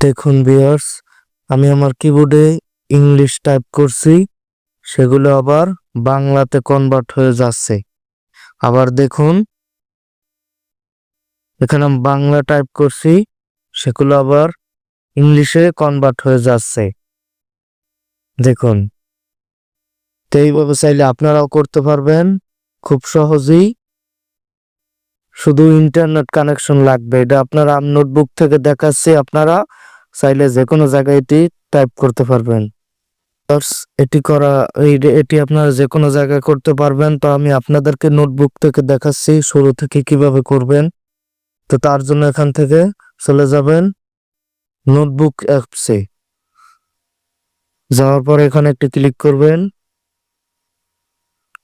দেখুন বিয়ার্স আমি আমার কিবোর্ডে ইংলিশ টাইপ করছি, সেগুলো আবার বাংলাতে কনভার্ট হয়ে যাচ্ছে। আবার দেখুন, এখানে আমি বাংলা টাইপ করছি, সেগুলো আবার ইংলিশে কনভার্ট হয়ে যাচ্ছে। দেখুন, তো এইভাবে চাইলে আপনারাও করতে পারবেন, খুব সহজেই। শুধু ইন্টারনেট কানেকশন লাগবে। এটা আপনারা নোটবুক থেকে দেখাচ্ছি, আপনারা চাইলে যে কোনো জায়গায় এটি টাইপ করতে পারবেন। এটি করা এটি আপনারা যে কোনো জায়গায় করতে পারবেন, তো আমি আপনাদেরকে নোটবুক থেকে দেখাচ্ছি শুরু থেকে কীভাবে করবেন। তো তার জন্য এখান থেকে চলে যাবেন নোটবুক অ্যাপসে যাওয়ার পর এখানে একটি ক্লিক করবেন।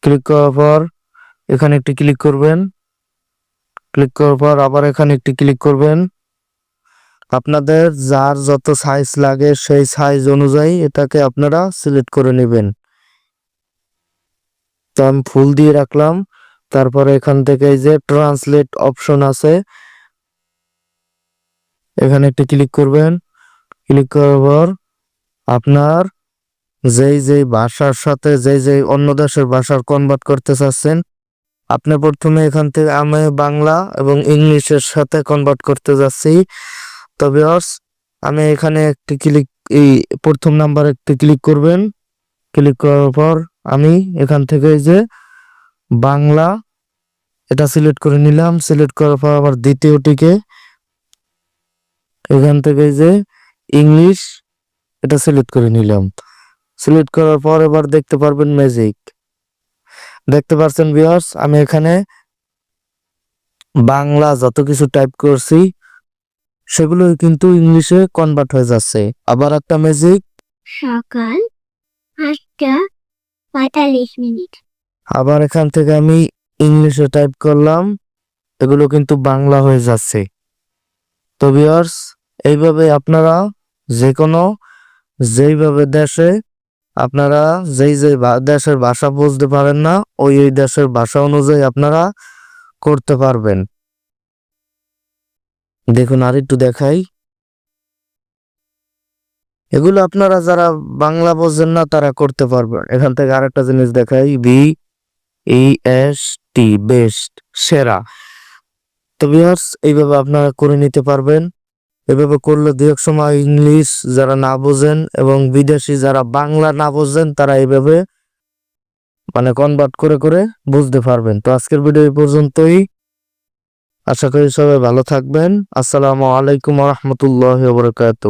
ক্লিক করার পর এখানে একটি ক্লিক করবেন। ক্লিক করার পর আবার এখানে একটি ক্লিক করবেন। আপনাদের যার যত সাইজ লাগে সেই সাইজ অনুযায়ী এটাকে আপনারা সিলেক্ট করে নেবেন। তো আমি ফুল দিয়ে রাখলাম। তারপরে এখান থেকে এই যে ট্রান্সলেট অপশন আছে, এখানে একটি ক্লিক করবেন। ক্লিক করার পর আপনার যেই যেই ভাষার সাথে যেই যেই অন্য দেশের ভাষার কনভার্ট করতে চাচ্ছেন আপনি প্রথমে এখান থেকে আমি বাংলা এবং ইংলিশের সাথে কনভার্ট করতে যাচ্ছি। তবে আমি এখানে একটি ক্লিক এই প্রথম নাম্বার একটি ক্লিক করবেন। ক্লিক করার পর আমি এখান থেকে যে বাংলা, এটা সিলেক্ট করে নিলাম। সিলেক্ট করার পর আবার দ্বিতীয়টিকে, এখান থেকে যে ইংলিশ, এটা সিলেক্ট করে নিলাম। সিলেক্ট করার পর এবার দেখতে পারবেন ম্যাজিক দেখতে পাচ্ছেন ভিউয়ার্স আমি এখানে বাংলা যত কিছু টাইপ করছি সেগুলো কিন্তু ইংলিশে কনভার্ট হয়ে যাচ্ছে। আবার একটা ম্যাজিক সকাল আটটা পঁয়তাল্লিশ মিনিট। আবার এখান থেকে আমি ইংলিশে টাইপ করলাম এগুলো কিন্তু বাংলা হয়ে যাচ্ছে। তো ভিউয়ার্স এইভাবে আপনারা যে কোনো যেইভাবে দেশে আপনারা যেই যে দেশের ভাষা বুঝতে পারেন না, ওই ওই দেশের ভাষা অনুযায়ী আপনারা করতে পারবেন। দেখুন আর একটু দেখাই। এগুলো আপনারা যারা বাংলা বোঝেন না, তারা করতে পারবেন। এখান থেকে আরেকটা জিনিস দেখাই। বি এস টি বেস্ট সেরা। তো ভিউয়ার্স এইভাবে আপনারা করে নিতে পারবেন। এভাবে করলে দু এক সময় ইংলিশ যারা না বোঝেন এবং বিদেশি যারা বাংলা না বোঝেন, তারা এভাবে মানে কনভার্ট করে করে বুঝতে পারবেন। তো আজকের ভিডিও এই পর্যন্তই। আশা করি সবাই ভালো থাকবেন। আসসালামু আলাইকুম রহমতুল্লাহ বরকাত